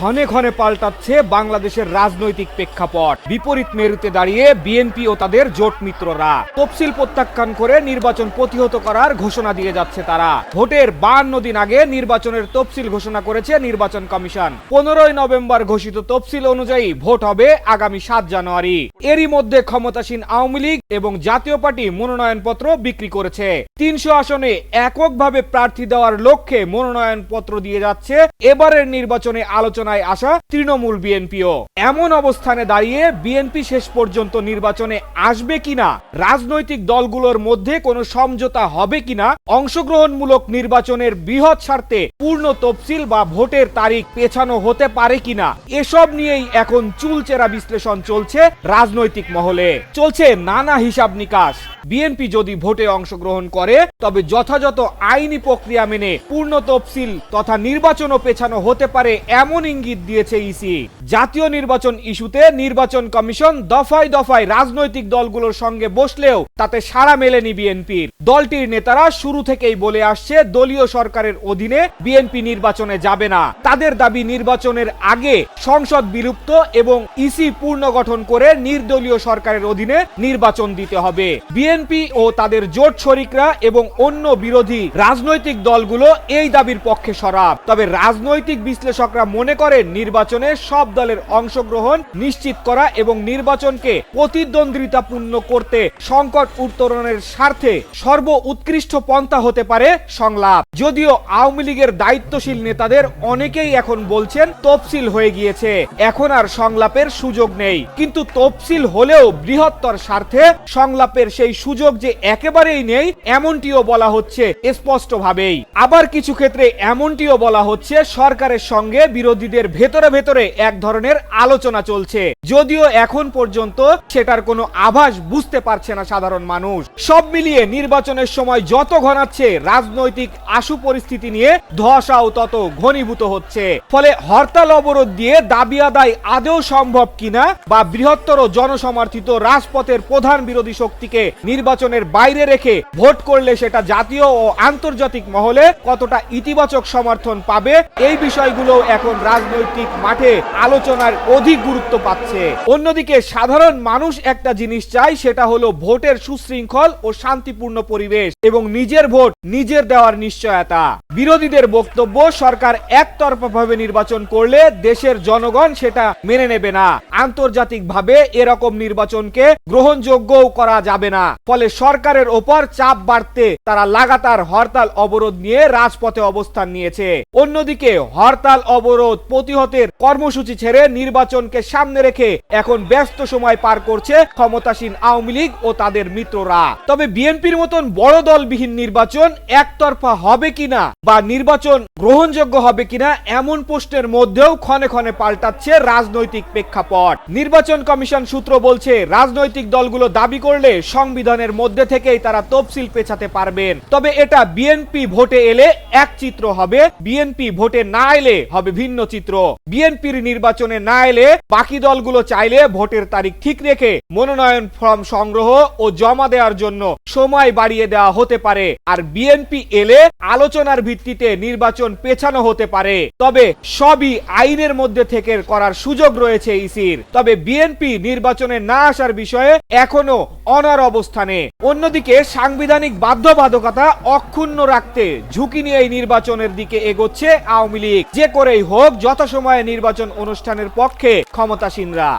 ক্ষণে ক্ষণে পাল্টাচ্ছে বাংলাদেশের রাজনৈতিক প্রেক্ষাপট। বিপরীত মেরুতে দাঁড়িয়ে বিএনপি ও তাদের জোট মিত্ররা। তফসিল প্রত্যাখ্যান করে নির্বাচন প্রতিহত করার ঘোষণা দিয়ে যাচ্ছে তারা। ভোটের বান্ন দিন আগে নির্বাচনের তফসিল ঘোষণা করেছে নির্বাচন কমিশন। পনেরোই নভেম্বর ঘোষিত তফসিল অনুযায়ী ভোট হবে আগামী সাত জানুয়ারি। এরই মধ্যে ক্ষমতাসীন আওয়ামী লীগ এবং জাতীয় পার্টি মনোনয়নপত্র বিক্রি করেছে। তিনশো আসনে এককভাবে প্রার্থী দেওয়ার লক্ষ্যে মনোনয়নপত্র দিয়ে যাচ্ছে। এবারের নির্বাচনে আলোচনায় আসা তৃণমূল বিএনপিও। এমন অবস্থানে দাঁড়িয়ে বিএনপি শেষ পর্যন্ত নির্বাচনে আসবে কিনা, রাজনৈতিক দলগুলোর মধ্যে কোনো সমঝোতা হবে কিনা, অংশগ্রহণমূলক নির্বাচনের বৃহৎ স্বার্থে পূর্ণ তফসিল বা ভোটের তারিখ পেছানো হতে পারে কিনা, এসব নিয়েই এখন চুলচেরা বিশ্লেষণ চলছে রাজনৈতিক মহলে। চলছে নানা হিসাব নিকাশ। বিএনপি যদি ভোটে অংশগ্রহণ করে, তবে যথাযথ আইনি প্রক্রিয়া মেনে পূর্ণ তফসিল তথা নির্বাচনও পেছানো হতে পারে এমন ইঙ্গিত দিয়েছে ইসি। জাতীয় নির্বাচন ইস্যুতে নির্বাচন কমিশন দফায় দফায় রাজনৈতিক দলগুলোর সঙ্গে বসলেও তাতে সাড়া মেলেনি বিএনপির। দলটির নেতারা শুরু থেকেই বলে আসছে, দলীয় সরকারের অধীনে বিএনপি নির্বাচনে যাবে না। তাদের দাবি নির্বাচনের আগে সংসদ বিলুপ্ত এবং ইসি পুনর্গঠন করে নির্দলীয় সরকারের অধীনে নির্বাচন দিতে হবে। বিএনপি ও তাদের জোট শরিকরা এবং অন্য বিরোধী রাজনৈতিক দলগুলো এই দাবির পক্ষে সরাব। তবে রাজনৈতিক বিশ্লেষকরা মনে করেন নির্বাচনে সব দলের অংশগ্রহণ নিশ্চিত করা এবং নির্বাচনকে প্রতিদ্বন্দ্বিতাপূর্ণ করতে সংকট উত্তরণের স্বার্থে সর্ব উৎকৃষ্ট পন্থা হতে পারে সংলাপ। যদিও আওয়ামী লীগের দায়িত্বশীল নেতাদের অনেকেই এখন বলছেন তফসিল হয়ে গিয়েছে। এখন আর সংলাপের সুযোগ নেই। কিন্তু তফসিল হলেও বৃহত্তর স্বার্থে সংলাপের সেই সুযোগ যে একেবারেই নেই, এমনটিও বলা হচ্ছে স্পষ্টভাবেই। আবার কিছু ক্ষেত্রে এমনটিও বলা হচ্ছে সরকারের সঙ্গে বিরোধীদের ভেতরে ভেতরে এক ধরনের আলোচনা চলছে। যদিও এখন পর্যন্ত সেটার কোনো আভাস বুঝতে পারছে না সাধারণ মানুষ। সব মিলিয়ে নির্বাচনের সময় যত ঘনাচ্ছে, রাজনৈতিক আশু পরিস্থিতি নিয়ে ধসাও তত ঘনীভূত হচ্ছে। ফলে হরতাল অবরোধ দিয়ে দাবি আদায় আদৌ সম্ভব কিনা বা বৃহত্তর জনসমর্থিত রাজপথের প্রধান বিরোধী শক্তিকে নির্বাচনের বাইরে রেখে ভোট করলে সেটা জাতীয় ও আন্তর্জাতিক মহলে কতটা ইতিবাচক সমর্থন পাবে, এই বিষয়গুলো এখন রাজনৈতিক মাঠে আলোচনার অধিক গুরুত্ব পাচ্ছে। অন্যদিকে সাধারণ মানুষ একটা জিনিস চায়, সেটা হলো ভোটের সুশৃঙ্খল ও শান্তিপূর্ণ পরিবেশ এবং নিজের ভোট নিজের দেওয়ার নিশ্চয়তা। বিরোধীদের বক্তব্য, সরকার একতরফাভাবে নির্বাচন করলে দেশের জনগণ সেটা মেনে নেবে না। আন্তর্জাতিকভাবে এরকম নির্বাচনকে গ্রহণযোগ্যও করা যাবে না। ফলে সরকারের ওপর চাপ বাড়তে তারা লাগাতার হরতাল অবরোধ নিয়ে রাজপথে অবস্থান নিয়েছে। অন্যদিকে হরতাল অবরোধ প্রতিহতের কর্মসূচি ছেড়ে নির্বাচনকে সামনে রেখে এখন ব্যস্ত সময় পার করছে ক্ষমতাসীন আওয়ামী লীগ ও তাদের মিত্ররা। তবে বিএনপির মতন বড় দলবিহীন নির্বাচন একতরফা হবে কিনা বা নির্বাচন গ্রহণযোগ্য হবে কিনা এমন প্রশ্নের মধ্যেও ক্ষণে ক্ষণে পাল্টাচ্ছে রাজনৈতিক প্রেক্ষাপট। নির্বাচন কমিশন সূত্র বলছে, রাজনৈতিক দলগুলো দাবি করলে সংবিধানের মধ্যে থেকেই তারা তফসিল পেছাতে পারবেন। তবে এটা বিএনপি ভোটে এলে এক চিত্র হবে, বিএনপি ভোটে না এলে হবে ভিন্ন চিত্র বিএনপির নির্বাচনে না এলে বাকি দলগুলো চাইলে ভোটের তারিখ ঠিক রেখে মনোনয়ন ফর্ম সংগ্রহ ও জমা দেওয়ার জন্য সময় বাড়িয়ে দেওয়া হতে পারে। আর বিএনপি এলে আলোচনার ভিত্তিতে নির্বাচন পেছানো হতে পারে। তবে সবই আইনের মধ্যে থেকে করার সুযোগ রয়েছে ইসির। তবে বিএনপি নির্বাচনে না আসার বিষয়ে এখনও অনার অবস্থানে। অন্যদিকে সাংবিধানিক বাধ্যবাধকতা অক্ষুণ্ণ রাখতে ঝুঁকি নিয়ে এই নির্বাচনের দিকে এগোচ্ছে আওয়ামী লীগ। যে করেই হোক যথাসময়ে নির্বাচন অনুষ্ঠানের পক্ষে ক্ষমতাসীনরা।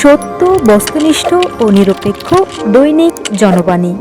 সত্য বস্তুনিষ্ঠ ও নিরপেক্ষ দৈনিক জনবাণী।